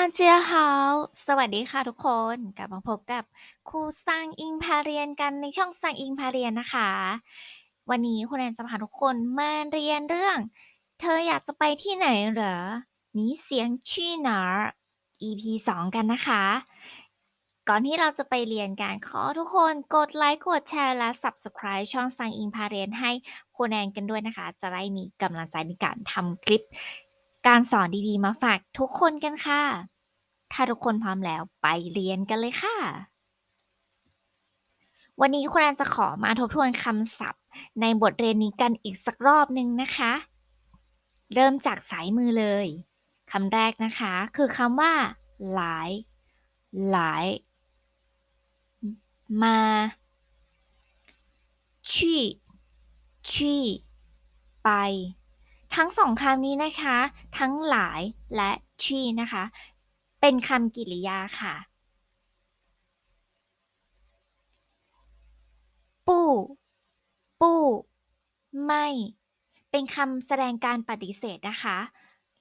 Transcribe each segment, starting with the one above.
าเจียฮาสวัสดีค่ะทุกคน กลับมาพบกับครูซังอิงพาเรียนกันในช่องซังอิงพาเรียนนะคะ วันนี้คุณแอนจะพาทุกคนมาเรียนเรื่อง เธออยากจะไปที่ไหนเหรอนีเสียงชี่หนา EP 2 กันนะคะ ก่อนที่เราจะไปเรียนกันขอทุกคนกดไลค์กดแชร์และ Subscribe ช่องซังอิงพาเรียนให้คุณแอนกันด้วยนะคะ จะได้มีกำลังใจในการทำคลิป การสอนดีๆ มาฝากทุกคนกันค่ะ ถ้าทุกคนพร้อมแล้วไปเรียนกันเลยค่ะ วันนี้คุณแอนจะขอมาทบทวนคำศัพท์ ในบทเรียนนี้กันอีกสักรอบหนึ่งนะคะ เริ่มจากสายมือเลยคำแรกนะคะ คือคำว่าหลายหลายมาชี่ชี่ไป ทั้งสองคำนี้นะคะ ทั้งหลายและชี่นะคะ เป็นคำกริยาค่ะ ปู้ ปู้ ไม่ เป็นคำแสดงการปฏิเสธนะคะ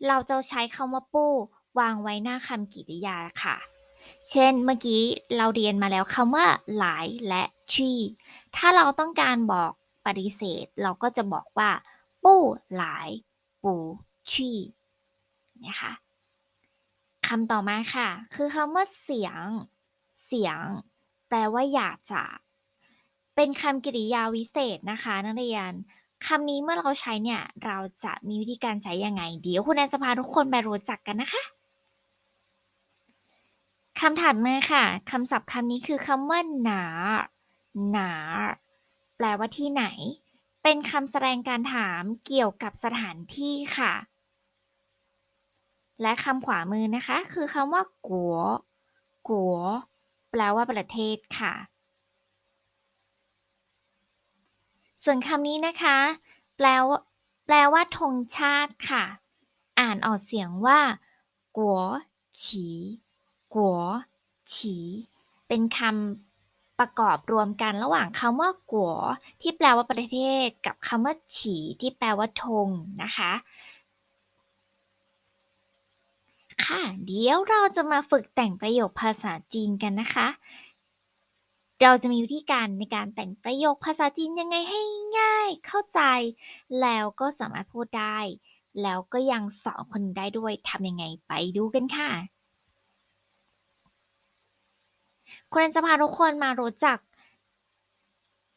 เราจะใช้คำว่าปู้ วางไว้หน้าคำกริยาค่ะ เช่นเมื่อกี้เราเรียนมาแล้วคำว่าหลายและชี่ ถ้าเราต้องการบอกปฏิเสธ เราก็จะบอกว่า ปู้หลายปูชี่นะคะคำต่อมาค่ะ คือคำว่าเสียง เสียง แปลว่าอยากจะ เป็นคำกริยาวิเศษนะคะนักเรียนคำนี้เมื่อเราใช้เนี่ย เราจะมีวิธีการใช้ยังไง เดี๋ยวคุณแอนจะพาทุกคนไปรู้จักกันนะคะคำถัดมาค่ะคำศัพท์คำนี้คือคำว่าหนา หนา แปลว่าที่ไหน เป็นคำแสดงการถามเกี่ยวกับสถานที่ค่ะ และคำขวามือนะคะ คือคำว่ากัวกัวแปลว่าประเทศค่ะ ส่วนคำนี้นะคะ แปลว่าแปลว่าธงชาติค่ะ อ่านออกเสียงว่ากัวฉีกัวฉีเป็นคำ ประกอบรวมกันระหว่างคำว่ากัวที่แปลว่าประเทศ กับคำว่าฉีที่แปลว่าธงนะคะ ค่ะ เดี๋ยวเราจะมาฝึกแต่งประโยคภาษาจีนกันนะคะ เราจะมีวิธีการในการแต่งประโยคภาษาจีนยังไงให้ง่าย เข้าใจ แล้วก็สามารถพูดได้ แล้วก็ยังสอนคนได้ด้วยทำยังไงไปดูกันค่ะ คุณจะพาทุกคนมารู้จัก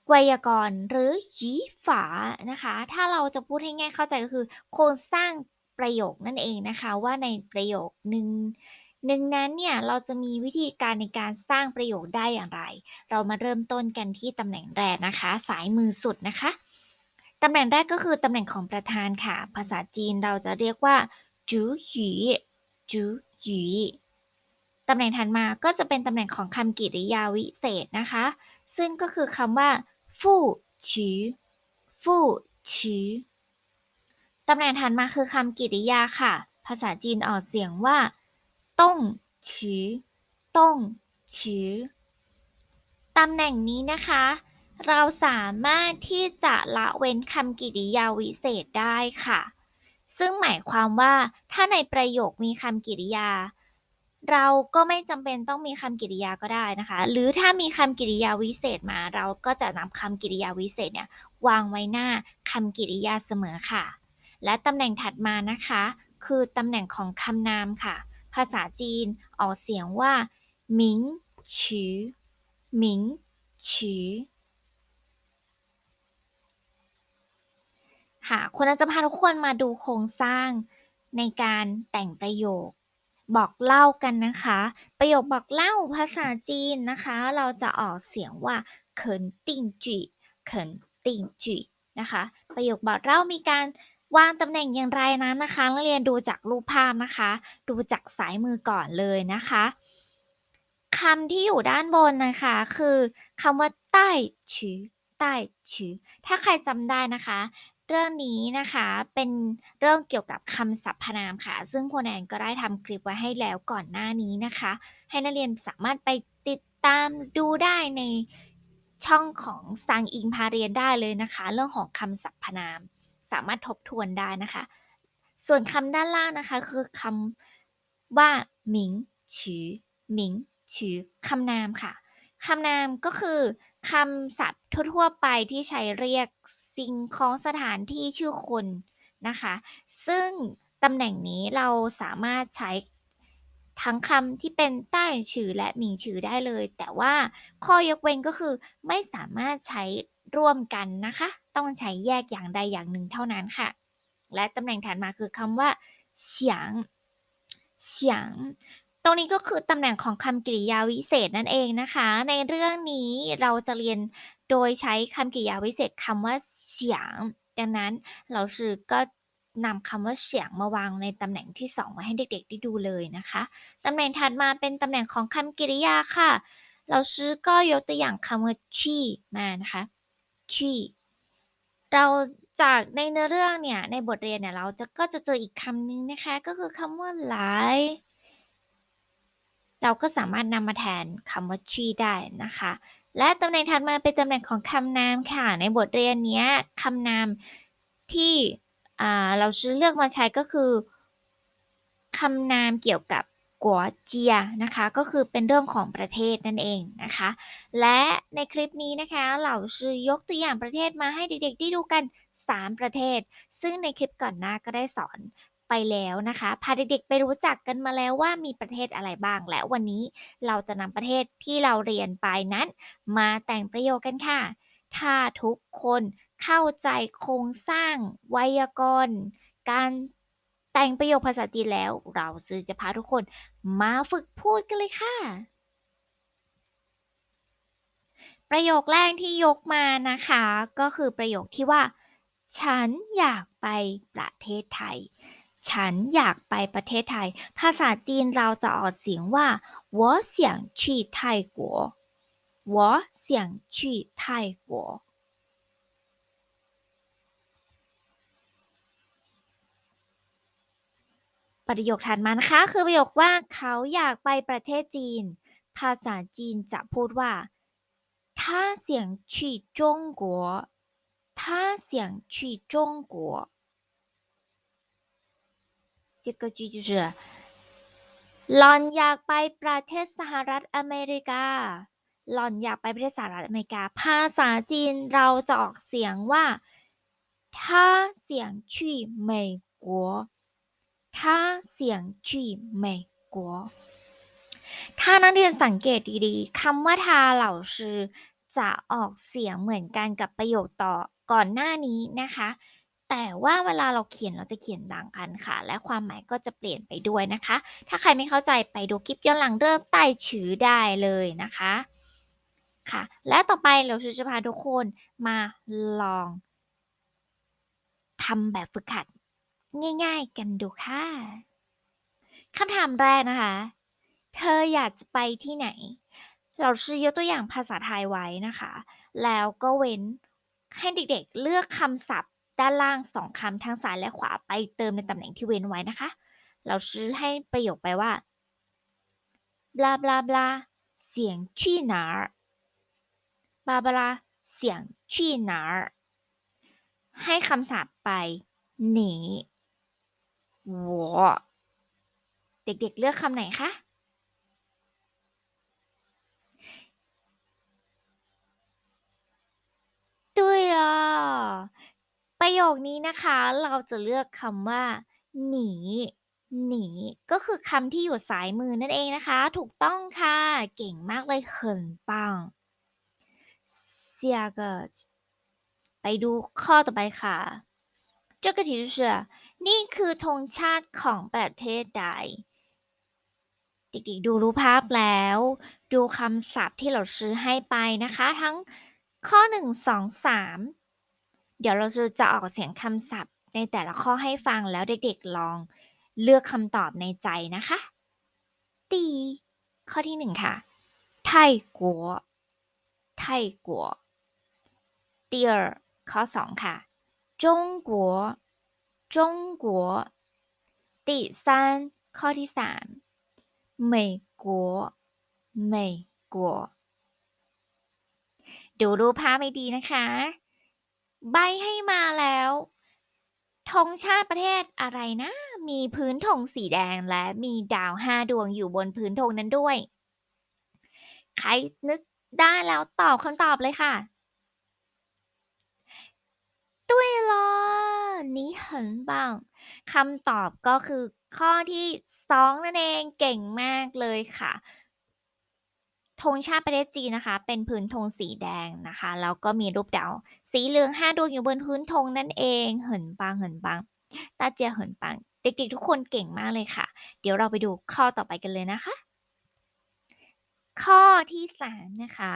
ไวยากรณ์หรือหยีฝานะคะ ถ้าเราจะพูดให้ง่ายเข้าใจก็คือ โครงสร้างประโยคนั่นเองนะคะ ว่าในประโยคหนึ่งหนึ่งนั้นเนี่ยเราจะมีวิธีการในการสร้างประโยคได้อย่างไร เรามาเริ่มต้นกันที่ตำแหน่งแรกนะคะ สายมือสุดนะคะตำแหน่งแรกก็คือตำแหน่งของประธานค่ะ ภาษาจีนเราจะเรียกว่าจูหยีจูหยีำแหน่งถัดมาก็จะเป็นตำแหน่งของคำกริยาวิเศษนะคะ ซึ่งก็คือคำว่าฟู่ฉีฟู่ฉีตำแหน่งถัดมาคือคำกริยาค่ะ ภาษาจีนออกเสียงว่าต้งฉีต้งฉีตำแหน่งนี้นะคะ เราสามารถที่จะละเว้นคำกริยาวิเศษได้ค่ะ ซึ่งหมายความว่าถ้าในประโยคมีคำกริยา เราก็ไม่จำเป็นต้องมีคำกริยาก็ได้นะคะ หรือถ้ามีคำกริยาวิเศษมา เราก็จะนำคำกริยาวิเศษเนี่ยวางไว้หน้าคำกริยาเสมอค่ะ และตำแหน่งถัดมานะคะ คือตำแหน่งของคำนามค่ะ ภาษาจีนออกเสียงว่าหมิงชือหมิงชือค่ะคนจะพาทุกคนมาดูโครงสร้างในการแต่งประโยค บอกเล่ากันนะคะ ประโยคบอกเล่าภาษาจีนนะคะ เราจะออกเสียงว่าเขินติ่งจีเขินติ่งจีนะคะ ประโยคบอกเล่ามีการวางตำแหน่งอย่างไรนั้นนะคะนักเรียนดูจากรูปภาพนะคะ ดูจากสายมือก่อนเลยนะคะคำที่อยู่ด้านบนนะคะ คือคำว่าใต้ชือใต้ชือถ้าใครจำได้นะคะ เรื่องนี้นะคะเป็นเรื่องเกี่ยวกับคำสรรพนามค่ะ ซึ่งคุณแอนก็ได้ทำคลิปไว้ให้แล้วก่อนหน้านี้นะคะ ให้นักเรียนสามารถไปติดตามดูได้ในช่องของซังอิงพาเรียนได้เลยนะคะ เรื่องของคำสรรพนาม สามารถทบทวนได้นะคะ ส่วนคำด้านล่างนะคะ คือคำว่าหมิงฉือหมิงฉือคำนามค่ะ คำนามก็คือคำศัพท์ทั่วๆไปที่ใช้เรียกสิ่งของสถานที่ชื่อคนนะคะ ซึ่งตำแหน่งนี้เราสามารถใช้ทั้งคำที่เป็นใต้ชื่อและหมิงชื่อได้เลย แต่ว่าข้อยกเว้นก็คือไม่สามารถใช้ร่วมกันนะคะ ต้องใช้แยกอย่างใดอย่างหนึ่งเท่านั้นค่ะ และตำแหน่งถัดมาคือคำว่าเฉียงเฉียง ตรงนี้ก็คือตำแหน่งของคำกริยาวิเศษนั่นเองนะคะ ในเรื่องนี้เราจะเรียนโดยใช้คำกริยาวิเศษคำว่าเฉียง ดังนั้นเราชื่อก็นำคำว่าเฉียงมาวางในตำแหน่งที่2ไว้ให้เด็กๆได้ดูเลยนะคะ ตำแหน่งถัดมาเป็นตำแหน่งของคำกริยาค่ะ เราชื่อก็ยกตัวอย่างคำว่าชี่มานะคะชี่เราจากในเนื้อเรื่องเนี่ยในบทเรียนเนี่ยเราจะก็จะเจออีกคำหนึ่งนะคะ ก็คือคำว่าหลาย เราก็สามารถนำมาแทนคำว่าชีได้นะคะ และตำแหน่งถัดมาเป็นตำแหน่งของคำนามค่ะ ในบทเรียนนี้คำนามที่เราเลือกมาใช้ก็คือคำนามเกี่ยวกับกัวเจียนะคะก็คือเป็นเรื่องของประเทศนั่นเองนะคะ และในคลิปนี้นะคะเหล่าชือยกตัวอย่างประเทศมาให้เด็กๆได้ดูกัน 3 ประเทศ ซึ่งในคลิปก่อนหน้าก็ได้สอน ไปแล้วนะคะ พาเด็กๆไปรู้จักกันมาแล้วว่ามีประเทศอะไรบ้าง และวันนี้เราจะนำประเทศที่เราเรียนไปนั้น มาแต่งประโยคกันค่ะ ถ้าทุกคนเข้าใจโครงสร้างไวยากรณ์ การแต่งประโยคภาษาจีนแล้ว เราซื้อจะพาทุกคนมาฝึกพูดกันเลยค่ะ ประโยคแรกที่ยกมานะคะ ก็คือประโยคที่ว่า ฉันอยากไปประเทศไทย ฉันอยากไปประเทศไทย ภาษาจีนเราจะออกเสียงว่า我想去泰国我想去泰国ประโยคถัดมานะคะ คือประโยคว่าเขาอยากไปประเทศจีน ภาษาจีนจะพูดว่า他想去中国他想去中国 这个句就是หลอนอยากไปประเทศสหรัฐอเมริกาหลอนอยากไปประเทศสหรัฐอเมริกา ภาษาจีนเราจะออกเสียงว่า他想去美国他想去美国ถ้านักเรียนสังเกตดีๆ คำว่าทาเหล่าชื่อจะออกเสียงเหมือนกันกับประโยคต่อก่อนหน้านี้นะคะ แต่ว่าเวลาเราเขียนเราจะเขียนต่างกันค่ะ และความหมายก็จะเปลี่ยนไปด้วยนะคะ ถ้าใครไม่เข้าใจไปดูคลิปย้อนหลังเริ่มใต้ชื่อได้เลยนะคะค่ะ และต่อไปเราจะพาทุกคนมาลองทำแบบฝึกหัดง่าย ๆ กันดูค่ะคำถามแรกนะคะ เธออยากจะไปที่ไหน เราชื่อยกตัวอย่างภาษาไทยไว้นะคะ แล้วก็เว้นให้เด็กๆ เลือกคำศัพท์ ด้านล่างสองคำทางซ้ายและขวาไปเติมในตำแหน่งที่เว้นไว้นะคะ เราซื้อให้ประโยคไปว่า bla bla bla เสียงชี่หนาบาบลาเสียงชี่หนาให้คำศัพท์ไปหนีหัวเด็กๆเลือกคำไหนคะตู้对了， ประโยคนี้นะคะ เราจะเลือกคำว่า หนี หนี ก็คือคำที่อยู่ซ้ายมือนั่นเองนะคะ ถูกต้องค่ะ เก่งมากเลย很棒下个ไปดูข้อต่อไปค่ะ这个题就是นี่คือธงชาติของประเทศใดเด็กๆดูรูปภาพแล้ว ดูคำศัพท์ที่เราซื้อให้ไปนะคะ ทั้งข้อ 1 2 3 เดี๋ยวเราจะจะออกเสียงคำศัพท์ในแต่ละข้อให้ฟังแล้วเด็กๆลองเลือกคำตอบในใจนะคะตีข้อที่ 1 ค่ะไทกัวไทกัว第二ข้อ 2 ค่ะ中国中国第三ข้อที่สาม美国美国ดูรูปภาพให้ดีนะคะ ใบให้มาแล้วธงชาติประเทศอะไรนะ มีพื้นธงสีแดงและมีดาวห้าดวงอยู่บนพื้นธงนั้นด้วย ใครนึกได้แล้วตอบคำตอบเลยค่ะตุ้ยล้อนี้เห็นบ้างคำตอบก็คือข้อที่สองนั่นเองเก่งมากเลยค่ะ ธงชาติประเทศจีนนะคะ เป็นพื้นธงสีแดงนะคะ แล้วก็มีรูปดาว สีเหลืองห้าดวงอยู่บนพื้นธงนั่นเองเหินปังเหินปังตาเจียเหินปัง เด็กๆทุกคนเก่งมากเลยค่ะ เดี๋ยวเราไปดูข้อต่อไปกันเลยนะคะ ข้อที่3นะคะ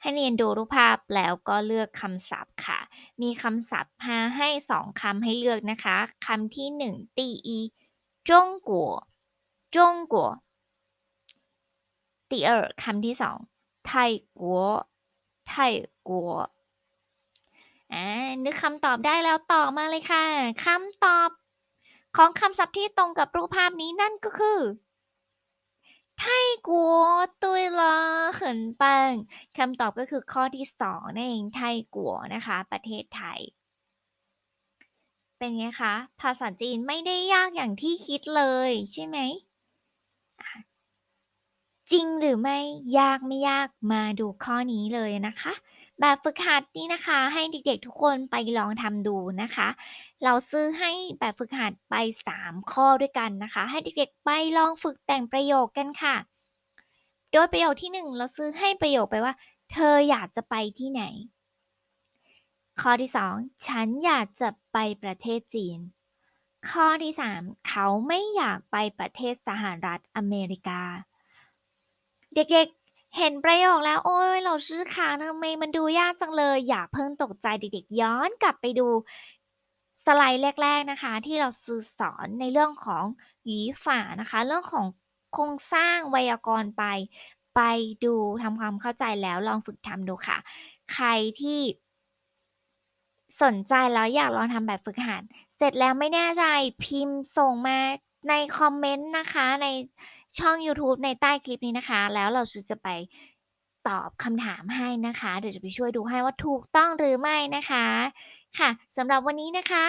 ให้เรียนดูรูปภาพแล้วก็เลือกคำศัพท์ค่ะ มีคำศัพท์มาให้สองคำให้เลือกนะคะคำที่หนึ่งตีอีจงกัวจงกัว 第二คำที่2ไทยกัวไทยกัวอ่านึกคำตอบได้แล้วต่อมาเลยค่ะคำตอบของคำศัพท์ที่ตรงกับรูปภาพนี้นั่นก็คือไทยกัวตุยละเขินปังคำตอบก็คือข้อที่2นั่นเองไทยกัวนะคะ ประเทศไทย เป็นไงคะ ภาษาจีนไม่ได้ยากอย่างที่คิดเลยใช่ไหม จริงหรือไม่ยากไม่ยากมาดูข้อนี้เลยนะคะ แบบฝึกหัดนี้นะคะ ให้เด็กๆทุกคนไปลองทำดูนะคะ เราซื้อให้แบบฝึกหัดไป 3 ข้อด้วยกันนะคะ ให้เด็กๆไปลองฝึกแต่งประโยคกันค่ะ โดยประโยคที่ 1 เราซื้อให้ประโยคไปว่า เธออยากจะไปที่ไหน ข้อที่ 2 ฉันอยากจะไปประเทศจีน ข้อที่ 3 เขาไม่อยากไปประเทศสหรัฐอเมริกา เด็กๆ เห็นประโยคแล้วโอ้ยเราชื่อค้างทำไมมันดูยากจังเลย อย่าเพิ่งตกใจเด็กๆ ย้อนกลับไปดูสไลด์แรก ๆนะคะ ที่เราซื้อสอนในเรื่องของหยีฝานะคะ เรื่องของโครงสร้างไวยากรณ์ไป ไปดูทำความเข้าใจแล้วลองฝึกทำดูค่ะ ใครที่สนใจแล้วอยากลองทำแบบฝึกหัด เสร็จแล้วไม่แน่ใจพิมพ์ส่งมา ในคอมเมนต์นะคะ ในช่องยูทูบในใต้คลิปนี้นะคะ แล้วเราจะไปตอบคำถามให้นะคะ เดี๋ยวจะไปช่วยดูให้ว่าถูกต้องหรือไม่นะคะ ค่ะสำหรับวันนี้นะคะ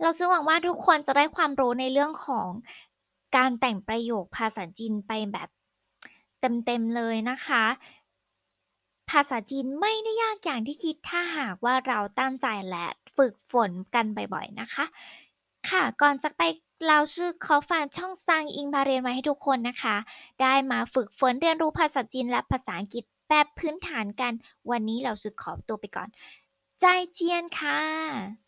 เราซึ่งหวังว่าทุกคนจะได้ความรู้ในเรื่องของการแต่งประโยคภาษาจีนไปแบบเต็มๆเลยนะคะ ภาษาจีนไม่ได้ยากอย่างที่คิดถ้าหากว่าเราตั้งใจและฝึกฝนกันบ่อยๆนะคะ ค่ะก่อนจะไป เราชื่อขอฝากช่องซังอิงพาเรียนไว้ให้ทุกคนนะคะ ได้มาฝึกฝนเรียนรู้ภาษาจีนและภาษาอังกฤษแบบพื้นฐานกัน วันนี้เราสุดขอตัวไปก่อน ใจเจียนค่ะ